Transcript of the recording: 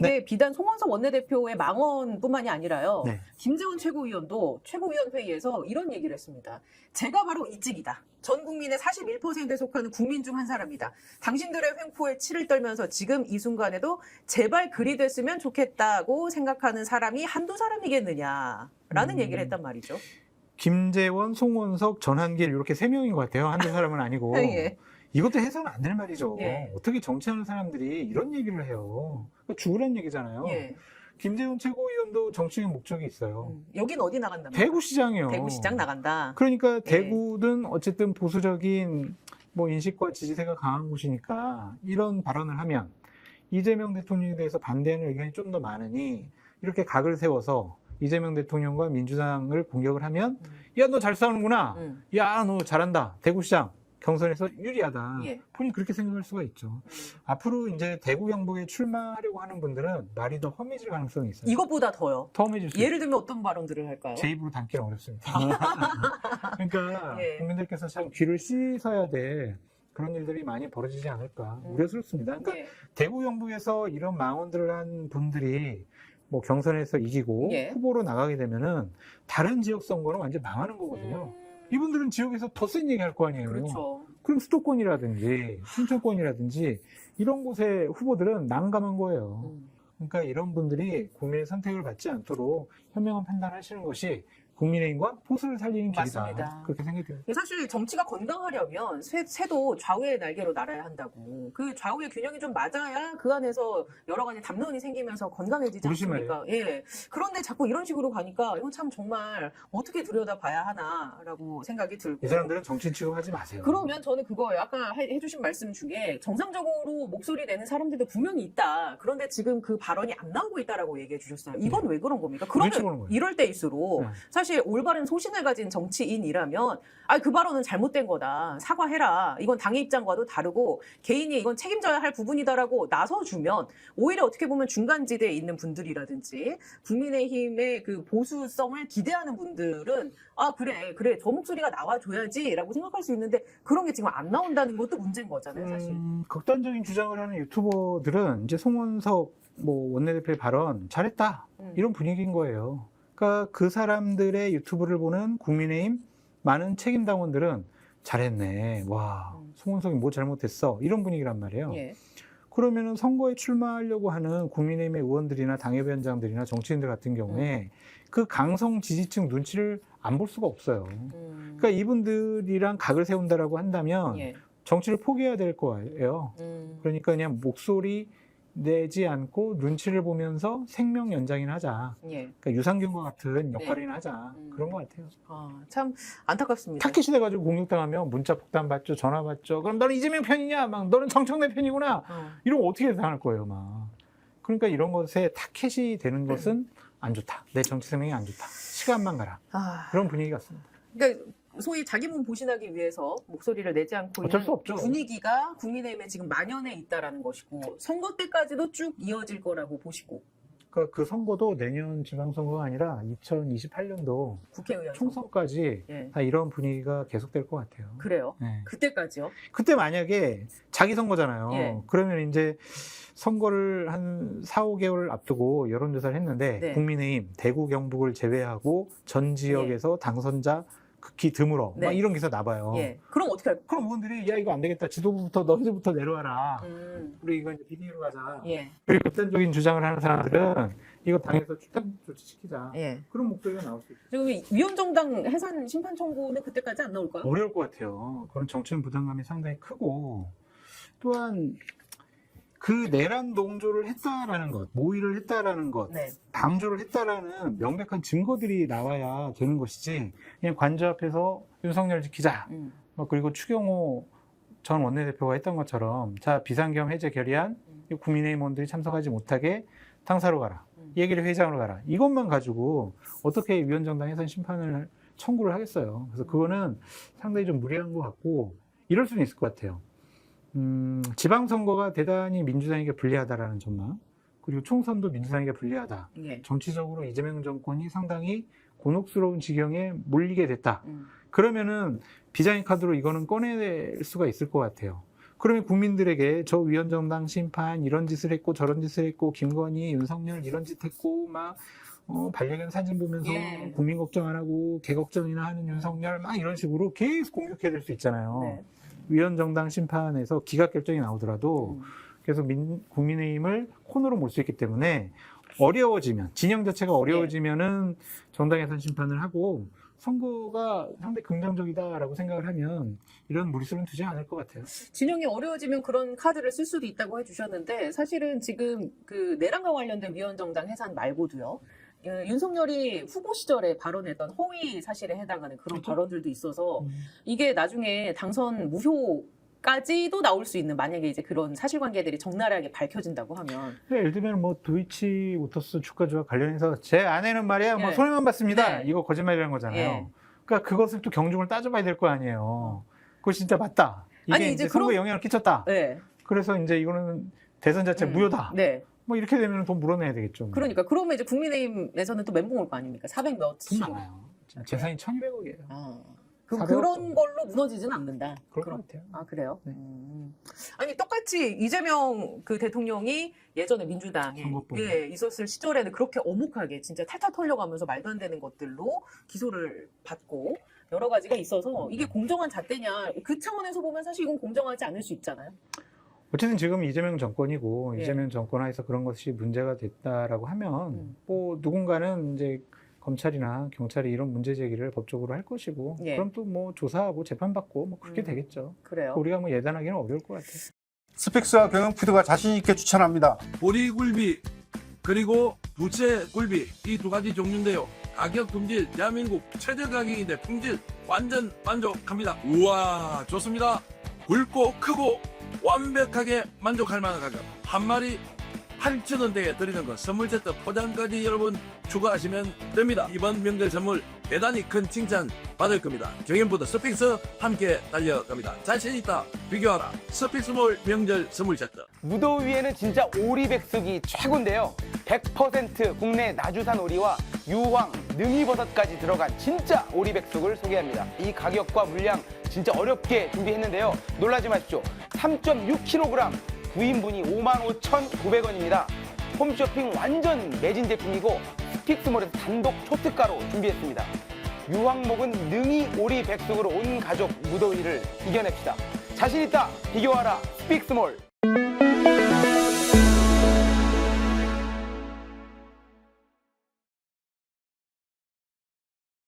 이게 비단 송원석 원내대표의 망언뿐만이 아니라요. 네. 김재원 최고위원도 최고위원 회의에서 이런 얘기를 했습니다. 제가 바로 이직이다. 전 국민의 41%에 속하는 국민 중 한 사람이다. 당신들의 횡포에 치를 떨면서 지금 이 순간에도 제발 그리 됐으면 좋겠다고 생각하는 사람이 한두 사람이겠느냐라는 음. 얘기를 했단 말이죠. 김재원, 송원석, 전한길 이렇게 세 명인 것 같아요. 한두 사람은 아니고. 예. 이것도 해서는 안 될 말이죠. 예. 어떻게 정치하는 사람들이 이런 얘기를 해요. 그러니까 죽으란 얘기잖아요. 예. 김재원 최고위원도 정치적 목적이 있어요. 음. 여긴 어디 나간다? 대구시장이요. 대구시장 나간다. 그러니까 예. 대구든 어쨌든 보수적인 뭐 인식과 지지세가 강한 곳이니까 이런 발언을 하면 이재명 대통령에 대해서 반대하는 의견이 좀 더 많으니 이렇게 각을 세워서 이재명 대통령과 민주당을 공격을 하면 음. 야너 잘 싸우는구나. 음. 야너 잘한다. 대구시장 경선에서 유리하다. 예. 본인 그렇게 생각할 수가 있죠. 앞으로 이제 대구 경북에 출마하려고 하는 분들은 말이 더 험해질 가능성이 있어요. 이것보다 더요. 더 험해질 수 있어요. 예를 들면 어떤 발언들을 할까요? 제 입으로 담기는 어렵습니다. 그러니까 예. 국민들께서 참 귀를 씻어야 돼. 그런 일들이 많이 벌어지지 않을까 음. 우려스럽습니다. 그러니까 예. 대구 경북에서 이런 망언들을 한 분들이 뭐 경선에서 이기고 예. 후보로 나가게 되면은 다른 지역 선거는 완전 망하는 거거든요. 음, 이분들은 지역에서 더 센 얘기 할 거 아니에요. 그렇죠. 그럼 수도권이라든지 순천권이라든지 이런 곳의 후보들은 난감한 거예요. 음. 그러니까 이런 분들이 국민의 선택을 받지 않도록 현명한 판단하시는 것이 국민의힘과 보수를 살리는 길이다. 맞습니다. 그렇게 생각이 듭니다. 사실 정치가 건강하려면 새, 새도 좌우의 날개로 날아야 한다고. 그 좌우의 균형이 좀 맞아야 그 안에서 여러 가지 담론이 생기면서 건강해지지 않습니까? 예. 그런데 자꾸 이런 식으로 가니까 이건 참 정말 어떻게 들여다봐야 하나라고 생각이 들고. 이 사람들은 정치 취급하지 마세요. 그러면 저는 그거예요. 아까 해- 해주신 말씀 중에 정상적으로 목소리 내는 사람들도 분명히 있다. 그런데 지금 그 발언이 안 나오고 있다라고 얘기해 주셨어요. 이건 왜 그런 겁니까? 네. 그러면. 이럴 때일수록 네. 사실 올바른 소신을 가진 정치인이라면 아 그 발언은 잘못된 거다. 사과해라. 이건 당의 입장과도 다르고 개인이 이건 책임져야 할 부분이다라고 나서주면 오히려 어떻게 보면 중간지대에 있는 분들이라든지 국민의힘의 그 보수성을 기대하는 분들은 아 그래 그래 저 목소리가 나와줘야지라고 생각할 수 있는데 그런 게 지금 안 나온다는 것도 문제인 거잖아요 사실. 음, 극단적인 주장을 하는 유튜버들은 이제 송원석 뭐 원내대표의 발언 잘했다 음. 이런 분위기인 거예요. 그러니까 그 사람들의 유튜브를 보는 국민의힘 많은 책임 당원들은 잘했네. 와 음. 송원석이 뭐 잘못했어 이런 분위기란 말이에요. 예. 그러면은 선거에 출마하려고 하는 국민의힘의 의원들이나 당협위원장들이나 정치인들 같은 경우에 그 강성 지지층 눈치를 안 볼 수가 없어요. 음. 그러니까 이분들이랑 각을 세운다라고 한다면 예. 정치를 포기해야 될 거예요. 음. 그러니까 그냥 목소리 내지 않고 눈치를 보면서 생명 연장이나 하자. 예. 그러니까 유산균과 같은 역할이나 하자. 네. 음. 그런 것 같아요. 아, 참 안타깝습니다. 타켓이 돼가지고 공격당하면 문자 폭탄 받죠, 전화 받죠. 그럼 너는 이재명 편이냐? 막 너는 정청래 편이구나. 어. 이러면 어떻게 당할 거예요, 막. 그러니까 이런 것에 타켓이 되는 것은 안 좋다. 내 정치 생명이 안 좋다. 시간만 가라. 아, 그런 분위기 같습니다. 그러니까 소위 자기 몸 보신하기 위해서 목소리를 내지 않고 있는. 분위기가 국민의힘에 지금 만연해 있다라는 것이고 선거 때까지도 쭉 이어질 거라고 보시고 그러니까 그 선거도 내년 지방선거가 아니라 2028년도 국회의원. 총선까지 예. 다 이런 분위기가 계속될 것 같아요. 그래요. 네. 그때까지요. 그때 만약에 자기 선거잖아요. 예. 그러면 이제 선거를 한 4, 5개월 앞두고 여론조사를 했는데 네. 국민의힘 대구 경북을 제외하고 전 지역에서 당선자 극히 드물어 네. 막 이런 기사 나봐요. 예. 그럼 어떻게 할까? 그럼 의원들이 야 이거 안 되겠다 지도부부터 너희들부터 내려와라. 음. 우리 이거 이제 비리로 가자. 예. 그리고 극단적인 주장을 하는 사람들은 이거 당에서 출당 조치시키자. 예. 그런 목소리가 나올 수 있어요. 지금 이 위원정당 해산 심판 청구는 그때까지 안 나올까요? 어려울 것 같아요. 그런 정치인 부담감이 상당히 크고 또한 그 내란 동조를 했다라는 것, 모의를 했다라는 것, 네. 방조를 했다라는 명백한 증거들이 나와야 되는 것이지 그냥 관저 앞에서 윤석열 지키자 음. 뭐 그리고 추경호 전 원내대표가 했던 것처럼 자 비상겸 해제 결의안 음. 이 국민의힘 원들이 참석하지 못하게 당사로 가라 음. 얘기를 회장으로 가라 이것만 가지고 어떻게 위원정당 해산 심판을 청구를 하겠어요 그래서 그거는 상당히 좀 무리한 것 같고 이럴 수는 있을 것 같아요 음, 지방선거가 대단히 민주당에게 불리하다라는 점만 그리고 총선도 민주당에게 불리하다 예. 정치적으로 이재명 정권이 상당히 곤혹스러운 지경에 몰리게 됐다 음. 그러면은 비장의 카드로 이거는 꺼낼 수가 있을 것 같아요. 그러면 국민들에게 저 위원정당 심판 이런 짓을 했고 저런 짓을 했고 김건희, 윤석열 이런 짓 했고 막 어, 반려견 사진 보면서 예. 국민 걱정 안 하고 개 걱정이나 하는 윤석열 막 이런 식으로 계속 공격해야 될 수 있잖아요. 네. 위원정당 심판에서 기각 결정이 나오더라도 음. 그래서 민, 국민의힘을 코너로 몰 수 있기 때문에 어려워지면 진영 자체가 어려워지면은 정당 예산 심판을 하고 선거가 상당히 긍정적이다라고 생각을 하면 이런 무리수는 두지 않을 것 같아요. 진영이 어려워지면 그런 카드를 쓸 수도 있다고 해주셨는데 사실은 지금 그 내란과 관련된 위원정당 해산 말고도요. 예, 윤석열이 후보 시절에 발언했던 허위 사실에 해당하는 그런 그렇죠. 발언들도 있어서 이게 나중에 당선 무효 까지도 나올 수 있는 만약에 이제 그런 사실관계들이 적나라하게 밝혀진다고 하면 예를 들면 뭐 도이치 모터스 주가 조작 관련해서 제 아내는 말이야 뭐 예. 손해만 봤습니다. 네. 이거 거짓말이라는 거잖아요. 예. 그러니까 그것을 또 경중을 따져봐야 될 거 아니에요. 그거 진짜 맞다. 이게 아니, 이제, 이제 선거에 그런- 영향을 끼쳤다. 네. 그래서 이제 이거는 대선 자체 음, 무효다. 네. 뭐 이렇게 되면 돈 물어내야 되겠죠. 그러니까 그러면 이제 국민의힘에서는 또 멘붕 올 거 아닙니까? 400 돈. 많아요. 재산이 1,200억이에요. 아. 그, 400억 그런 걸로 무너지진 않는다. 그럴 것 같아요. 아 그래요? 네. 음. 아니 똑같이 이재명 그 대통령이 예전에 민주당에 선거법. 예, 있었을 시절에는 그렇게 어묵하게 진짜 탈탈 털려가면서 말도 안 되는 것들로 기소를 받고 여러 가지가 있어서 이게 공정한 잣대냐 그 차원에서 보면 사실 이건 공정하지 않을 수 있잖아요. 어쨌든 지금 이재명 정권이고 예. 이재명 정권 하에서 그런 것이 문제가 됐다라고 하면 음. 뭐 누군가는 이제 검찰이나 경찰이 이런 문제 제기를 법적으로 할 것이고 예. 그럼 또 뭐 조사하고 재판받고 뭐 그렇게 음. 되겠죠. 그래요. 우리가 뭐 예단하기는 어려울 것 같아요. 스펙스와 경영 푸드가 자신 있게 추천합니다. 보리굴비 그리고 부채 굴비 이 두 가지 종류인데요. 가격 품질 대한민국 최저 가격인데 품질 완전 만족합니다. 우와 좋습니다. 굵고 크고 완벽하게 만족할 만한 가격 한 마리 8,000원 대에 드리는 거 선물 세트 포장까지 여러분 추가하시면 됩니다. 이번 명절 선물 대단히 큰 칭찬 받을 겁니다. 경연보다 스픽스 함께 달려갑니다. 자신 있다 비교하라 스픽스몰 명절 선물 세트. 무더위에는 진짜 오리백숙이 최고인데요. 100% 국내 나주산 오리와 유황, 능이버섯까지 들어간 진짜 오리백숙을 소개합니다. 이 가격과 물량 진짜 어렵게 준비했는데요. 놀라지 마십시오. 3.6kg 9인분이 55,900원입니다. 홈쇼핑 완전 매진 제품이고 스픽스몰에서 단독 초특가로 준비했습니다. 유황목은 능이 오리 백숙으로 온 가족 무더위를 이겨냅시다. 자신 있다 비교하라 스픽스몰